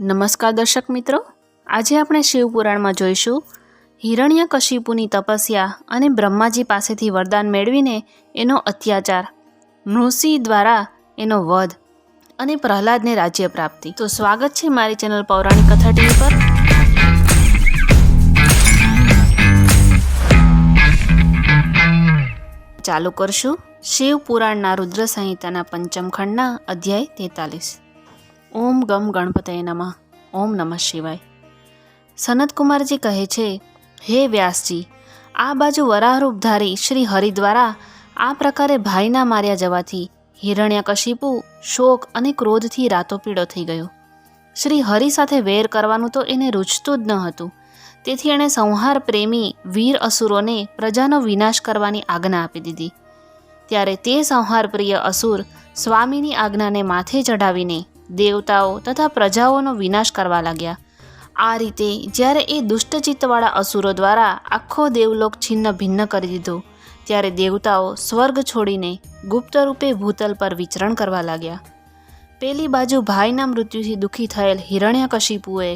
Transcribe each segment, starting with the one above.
નમસ્કાર દર્શક મિત્રો. આજે આપણે શિવપુરાણમાં જોઈશું. હિરણ્યકશિપુની તપસ્યા અને બ્રહ્માજી પાસેથી વરદાન મેળવીને એનો અત્યાચાર. નૃસિંહ દ્વારા એનો વધ અને પ્રહલાદને રાજ્ય પ્રાપ્તિ. તો સ્વાગત છે મારી ચેનલ પૌરાણિક કથા ટીવી પર. ચાલુ કરશું શિવ પુરાણના રુદ્ર સંહિતાના પંચમ ખંડના અધ્યાય તેતાલીસ. ઓમ ગમ ગણપતય નમઃ. ઓમ નમઃ શિવાય. સનતકુમારજી કહે છે, હે વ્યાસજી, આ બાજુ વરાહરૂપધારી શ્રી હરિ દ્વારા આ પ્રકારે ભાઈના માર્યા જવાથી હિરણ્યકશિપુ, શોક અને ક્રોધથી રાતોપીડો થઈ ગયો. શ્રી હરિ સાથે વેર કરવાનું તો એને રૂચતું જ ન હતું. તેથી એણે સંહાર પ્રેમી વીર અસુરોને પ્રજાનો વિનાશ કરવાની આજ્ઞા આપી દીધી. ત્યારે તે સંહાર પ્રિય અસુર સ્વામીની આજ્ઞાને માથે ચઢાવીને દેવતાઓ તથા પ્રજાઓનો વિનાશ કરવા લાગ્યા. આ રીતે જ્યારે એ દુષ્ટચિત્તવાળા અસુરો દ્વારા આખો દેવલોક છિન્ન ભિન્ન કરી દીધો, ત્યારે દેવતાઓ સ્વર્ગ છોડીને ગુપ્ત રૂપે ભૂતલ પર વિચરણ કરવા લાગ્યા. પેલી બાજુ ભાઈના મૃત્યુથી દુઃખી થયેલ હિરણ્યકશિપુએ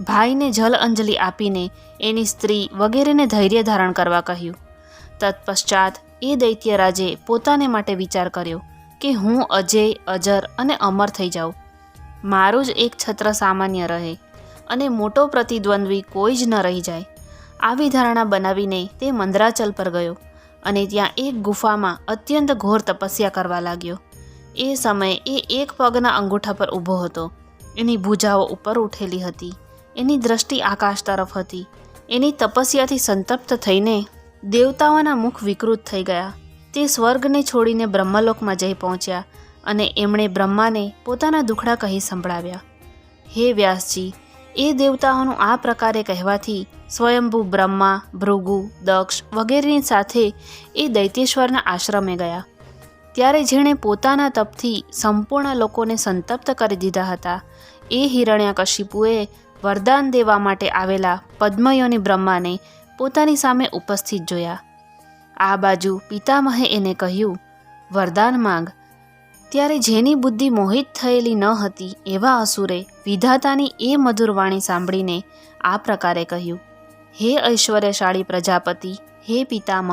ભાઈને જલ અંજલિ આપીને એની સ્ત્રી વગેરેને ધૈર્ય ધારણ કરવા કહ્યું. તત્પશ્ચાત એ દૈત્યરાજે પોતાને માટે વિચાર કર્યો કે હું અજય, અજર અને અમર થઈ જાઉં. મારું જ એક છત્ર સામાન્ય રહે અને મોટો પ્રતિદ્વંદ્વી કોઈ જ ન રહી જાય. આવી ધારણા બનાવીને તે મંદરાચલ પર ગયો અને ત્યાં એક ગુફામાં અત્યંત ઘોર તપસ્યા કરવા લાગ્યો. એ સમયે એ એક પગના અંગૂઠા પર ઊભો હતો. એની ભૂજાઓ ઉપર ઉઠેલી હતી. એની દ્રષ્ટિ આકાશ તરફ હતી. એની તપસ્યાથી સંતપ્ત થઈને દેવતાઓના મુખ વિકૃત થઈ ગયા. તે સ્વર્ગને છોડીને બ્રહ્મલોકમાં જઈ પહોંચ્યા અને એમણે બ્રહ્માને પોતાના દુખડા કહી સંભળાવ્યા. હે વ્યાસજી, એ દેવતાઓનું આ પ્રકારે કહેવાથી સ્વયંભૂ બ્રહ્મા, ભૃગુ, દક્ષ વગેરેની સાથે એ દૈત્યેશ્વરના આશ્રમે ગયા. ત્યારે જેણે પોતાના તપથી સંપૂર્ણ લોકોને સંતપ્ત કરી દીધા હતા. એ હિરણ્યાકશિપુએ વરદાન દેવા માટે આવેલા પદ્મયોની બ્રહ્માને પોતાની સામે ઉપસ્થિત જોયા. આ બાજુ પિતામહે એને કહ્યું, વરદાન માંગ ત્યારે જેની બુદ્ધિ મોહિત થયેલી ન હતી એવા અસુરે વિધાતાની એ મધુર વાણી સાંભળીને આ પ્રકારે કહ્યું, હે ઐશ્વર્યશાળી પ્રજાપતિ, હે પિતામહ,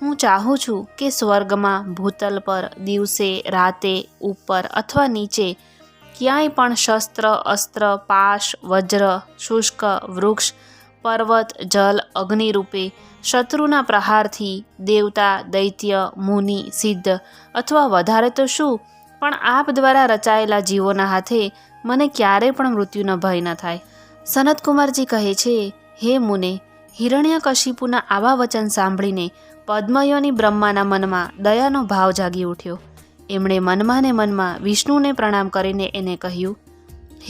હું ચાહું છું કે સ્વર્ગમાં ભૂતલ પર દિવસે, રાતે, ઉપર અથવા નીચે ક્યાંય પણ શસ્ત્ર, અસ્ત્ર, પાશ, વજ્ર, શુષ્ક, વૃક્ષ પર્વત, જલ, અગ્નિરૂપે શત્રુના પ્રહારથી દેવતા, દૈત્ય, મુનિ, સિદ્ધ અથવા વધારે તો શું? પણ આપ દ્વારા રચાયેલા જીવોના હાથે મને ક્યારે પણ મૃત્યુનો ભય ન થાય. સનતકુમારજી કહે છે, હે મુને, હિરણ્યકશિપુના આવા વચન સાંભળીને પદ્મયોની બ્રહ્માના મનમાં દયાનો ભાવ જાગી ઉઠ્યો. એમણે મનમાં ને મનમાં વિષ્ણુને પ્રણામ કરીને એને કહ્યું,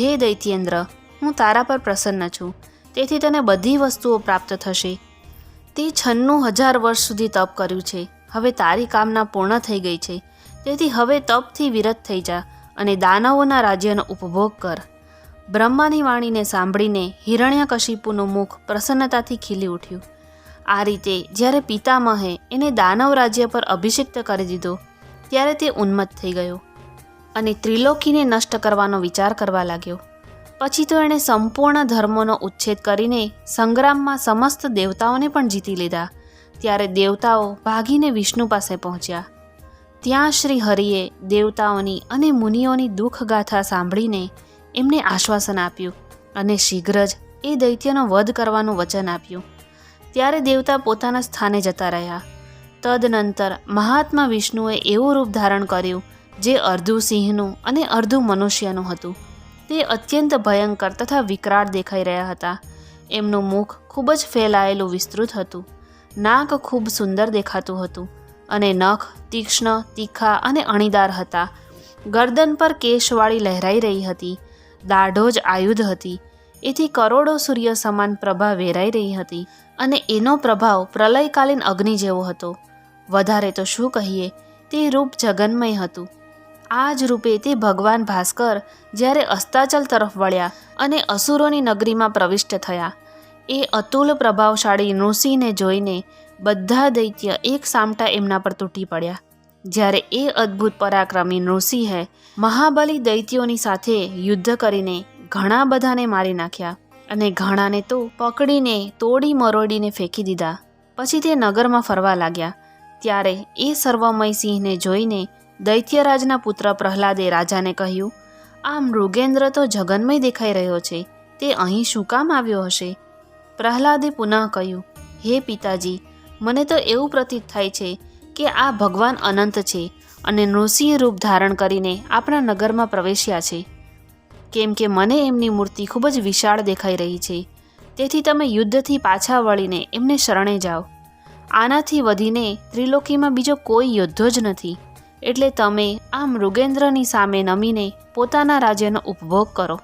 હે દૈત્યેન્દ્ર, હું તારા પર પ્રસન્ન છું. તેથી તેને બધી વસ્તુઓ પ્રાપ્ત થશે. તે છન્નું હજાર વર્ષ સુધી તપ કર્યું છે. હવે તારી કામના પૂર્ણ થઈ ગઈ છે. તેથી હવે તપથી વિરત થઈ જા અને દાનવોના રાજ્યનો ઉપભોગ કર. બ્રહ્માની વાણીને સાંભળીને હિરણ્યકશિપુનું મુખ પ્રસન્નતાથી ખીલી ઉઠ્યું. આ રીતે જ્યારે પિતામહે એને દાનવ રાજ્ય પર અભિષિક્ત કરી દીધો, ત્યારે તે ઉન્મત્ત થઈ ગયો અને ત્રિલોકીને નષ્ટ કરવાનો વિચાર કરવા લાગ્યો. પછી તો એણે સંપૂર્ણ ધર્મોનો ઉચ્છેદ કરીને સંગ્રામમાં સમસ્ત દેવતાઓને પણ જીતી લીધા. ત્યારે દેવતાઓ ભાગીને વિષ્ણુ પાસે પહોંચ્યા. ત્યાં શ્રી હરિએ દેવતાઓની અને મુનિઓની દુઃખગાથા સાંભળીને એમને આશ્વાસન આપ્યું અને શીઘ્ર જ એ દૈત્યનો વધ કરવાનું વચન આપ્યું. ત્યારે દેવતા પોતાના સ્થાને જતા રહ્યા. તદનંતર મહાત્મા વિષ્ણુએ એવું રૂપ ધારણ કર્યું જે અર્ધું સિંહનું અને અર્ધું મનુષ્યનું હતું. તે અત્યંત ભયંકર તથા વિકરાળ દેખાઈ રહ્યા હતા. એમનું મુખ ખૂબ જ ફેલાયેલું વિસ્તૃત હતું. નાક ખૂબ સુંદર દેખાતું હતું અને નખ તીક્ષ્ણ, તીખા અને અણીદાર હતા. ગરદન પર કેશવાળી લહેરાઈ રહી હતી. દાઢો જ આયુધ હતી. એથી કરોડો સૂર્ય સમાન પ્રભા વેરાઈ રહી હતી અને એનો પ્રભાવ પ્રલયકાલીન અગ્નિ જેવો હતો. વધારે તો શું કહીએ? તે રૂપ જગન્મય હતું. આ જ રૂપે તે ભગવાન ભાસ્કર જ્યારે અસ્તાચલ તરફ વળ્યા અને અસુરોની નગરીમાં પ્રવિષ્ટ થયા. એ અતુલ પ્રભાવશાળી નૃસિંહને જોઈને બધા દૈત્ય એક સામટા એમના પર તૂટી પડ્યા. જ્યારે એ અદ્ભુત પરાક્રમી નૃસિંહે મહાબલી દૈત્યોની સાથે યુદ્ધ કરીને ઘણા બધાને મારી નાખ્યા અને ઘણાને તો પકડીને, તોડી મરોડીને ફેંકી દીધા. પછી તે નગરમાં ફરવા લાગ્યા. ત્યારે એ સર્વમય સિંહને જોઈને દૈત્યરાજના પુત્ર પ્રહલાદે રાજાને કહ્યું આ મૃગેન્દ્ર તો જગન્મય દેખાઈ રહ્યો છે, તે અહીં શું કામ આવ્યો હશે? પ્રહલાદે પુનઃ કહ્યું, હે પિતાજી, મને તો એવું પ્રતીત થાય છે કે આ ભગવાન અનંત છે અને નૃસિંહ રૂપ ધારણ કરીને આપણા નગરમાં પ્રવેશ્યા છે. કેમ કે મને એમની મૂર્તિ ખૂબ જ વિશાળ દેખાઈ રહી છે. તેથી તમે યુદ્ધથી પાછા વળીને એમને શરણે જાઓ. આનાથી વધીને ત્રિલોકીમાં બીજો કોઈ યોદ્ધો જ નથી. એટલે તમે આ મૃગેન્દ્રની સામે નમીને પોતાના રાજ્યનો ઉપભોગ કરો.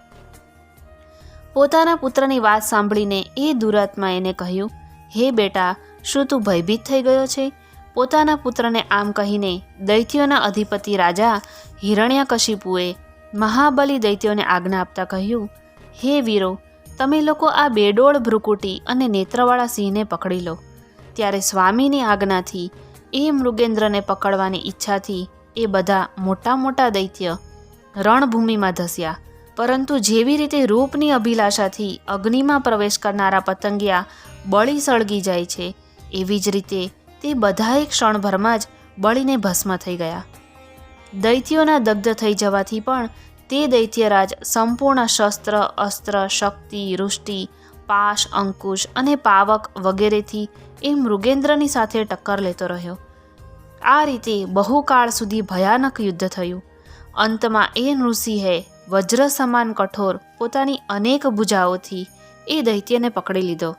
પોતાના પુત્રની વાત સાંભળીને એ દુરાત્મા એને કહ્યું, હે બેટા, શું તું ભયભીત થઈ ગયો છે? પોતાના પુત્રને આમ કહીને દૈત્યોના અધિપતિ રાજા હિરણ્યકશિપુએ મહાબલી દૈત્યોને આજ્ઞા આપતા કહ્યું, હે વીરો, તમે લોકો આ બેડોળ ભ્રુકુટી અને નેત્રવાળા સિંહને પકડી લો. ત્યારે સ્વામીની આજ્ઞાથી એ મૃગેન્દ્રને પકડવાની ઈચ્છાથી એ બધા મોટા મોટા દૈત્ય રણભૂમિમાં ધસ્યા. પરંતુ જેવી રીતે રૂપની અભિલાષાથી અગ્નિમાં પ્રવેશ કરનારા પતંગિયા બળી સળગી જાય છે, એવી જ રીતે તે બધાએ ક્ષણભરમાં જ બળીને ભસ્મ થઈ ગયા. દૈત્યોના દગ્ધ થઈ જવાથી પણ તે દૈત્યરાજ સંપૂર્ણ શસ્ત્ર, અસ્ત્ર, શક્તિ વૃષ્ટિ પાશ, અંકુશ અને પાવક વગેરેથી એ મૃગેન્દ્રની સાથે ટક્કર લેતો રહ્યો. આ રીતે બહુકાળ સુધી ભયાનક યુદ્ધ થયું. અંતમાં એ નૃસિંહે વજ્ર સમાન કઠોર પોતાની અનેક ભુજાઓથી એ દૈત્યને પકડી લીધો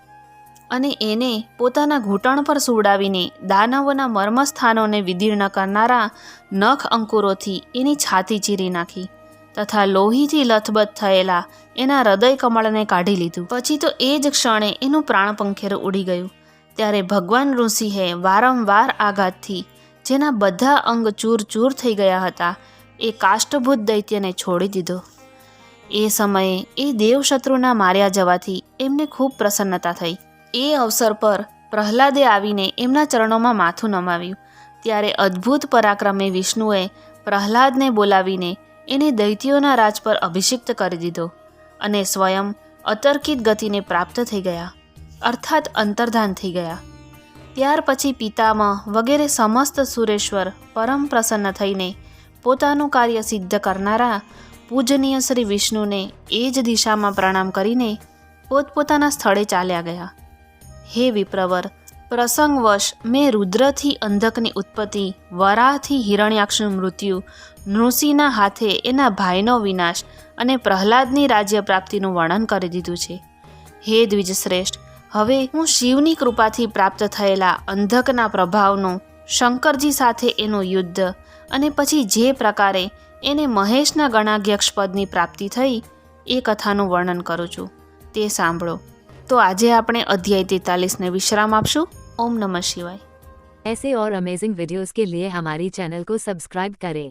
અને એને પોતાના ઘૂંટણ પર સુવડાવીને દાનવોના મર્મસ્થાનોને વિદીર્ણ કરનારા નખ અંકુરોથી એની છાતી ચીરી નાખી. તથા લોહીથી લથબથ થયેલા એના હૃદય કમળને કાઢી લીધું. પછી તો એ જ ક્ષણે એનું પ્રાણપંખેરું ઉડી ગયું. ત્યારે ભગવાન ઋષિએ વારંવાર આઘાતથી જેના બધા અંગ ચૂર ચૂર થઈ ગયા હતા, એ કાષ્ટભૂત દૈત્યને છોડી દીધો. એ સમયે એ દેવશત્રુના માર્યા જવાથી એમને ખૂબ પ્રસન્નતા થઈ. એ અવસર પર પ્રહલાદે આવીને એમના ચરણોમાં માથું નમાવ્યું. ત્યારે અદ્ભુત પરાક્રમે વિષ્ણુએ પ્રહલાદને બોલાવીને એને દૈત્યોના રાજ પર અભિષિક્ત કરી દીધો અને સ્વયં અતર્કિત ગતિને પ્રાપ્ત થઈ ગયા. અર્થાત અંતર્ધાન થઈ ગયા. ત્યાર પછી પિતામહ વગેરે સમસ્ત સુરેશ્વર પરમ પ્રસન્ન થઈને પોતાનું કાર્ય સિદ્ધ કરનારા પૂજનીય શ્રી વિષ્ણુને એ જ દિશામાં પ્રણામ કરીને પોતપોતાના સ્થળે ચાલ્યા ગયા. હે વિપ્રવર પ્રસંગવશ મેં રુદ્રથી અંધકની ઉત્પત્તિ, વરાહથી હિરણ્યાક્ષનું મૃત્યુ, નૃસિંહના હાથે એના ભાઈનો વિનાશ અને પ્રહલાદની રાજ્ય પ્રાપ્તિનું વર્ણન કરી દીધું છે. હે દ્વિજશ્રેષ્ઠ, હવે હું શિવની કૃપાથી પ્રાપ્ત થયેલા અંધકના પ્રભાવનું શંકરજી સાથે એનું યુદ્ધ અને પછી જે પ્રકારે એને મહેશના ગણાધ્યક્ષ પદની પ્રાપ્તિ થઈ, એ કથાનું વર્ણન કરું છું. તે સાંભળો. તો આજે આપણે અધ્યાય તેતાલીસને વિશ્રામ આપશું ઓમ નમઃ શિવાય ऐसे और अमेजिंग वीडियोस के लिए हमारी चैनल को सब्सक्राइब करें